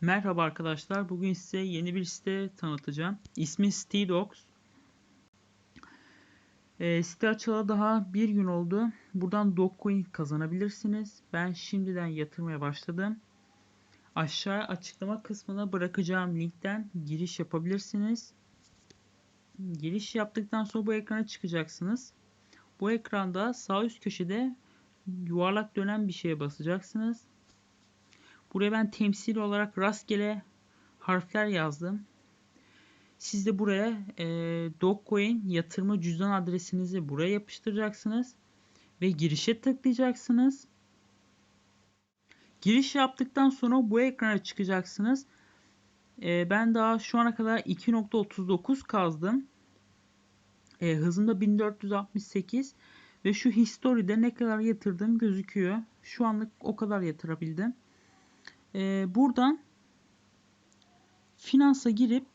Merhaba arkadaşlar. Bugün size yeni bir site tanıtacağım. İsmi Steedox. E, site açılalı daha bir gün oldu. Buradan Dogecoin kazanabilirsiniz. Ben şimdiden yatırmaya başladım. Aşağı açıklama kısmına bırakacağım linkten giriş yapabilirsiniz. Giriş yaptıktan sonra bu ekrana çıkacaksınız. Bu ekranda sağ üst köşede yuvarlak dönen bir şeye basacaksınız. Buraya ben temsil olarak rastgele harfler yazdım. Siz de buraya e, Dogecoin yatırma cüzdan adresinizi buraya yapıştıracaksınız. Ve girişe tıklayacaksınız. Giriş yaptıktan sonra bu ekrana çıkacaksınız. E, ben daha şu ana kadar 2.39 kazdım. E, hızım da 1468 ve şu history'de ne kadar yatırdım gözüküyor. Şu anlık o kadar yatırabildim. Ee, buradan finansa girip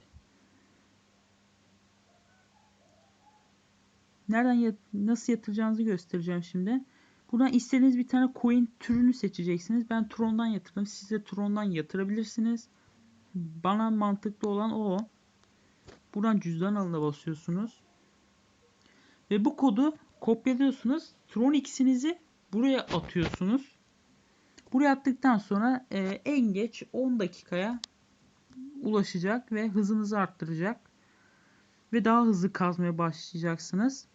nereden yat nasıl yatıracağınızı göstereceğim şimdi. Buradan istediğiniz bir tane coin türünü seçeceksiniz. Ben Tron'dan yatırdım. Siz de Tron'dan yatırabilirsiniz. Bana mantıklı olan o. Buradan cüzdan alına basıyorsunuz. Ve bu kodu kopyalıyorsunuz. Tron X'inizi buraya atıyorsunuz. Buraya attıktan sonra e, en geç 10 dakikaya ulaşacak ve hızınızı arttıracak. Ve daha hızlı kazmaya başlayacaksınız.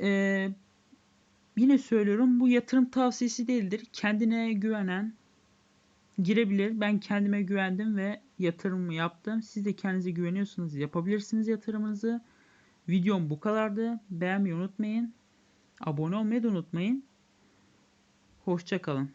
E, yine söylüyorum bu yatırım tavsiyesi değildir. Kendine güvenen girebilir. Ben kendime güvendim ve yatırımımı yaptım. Siz de kendinize güveniyorsanız yapabilirsiniz yatırımınızı. Videom bu kadardı. Beğenmeyi unutmayın. Abone olmayı da unutmayın. Hoşçakalın.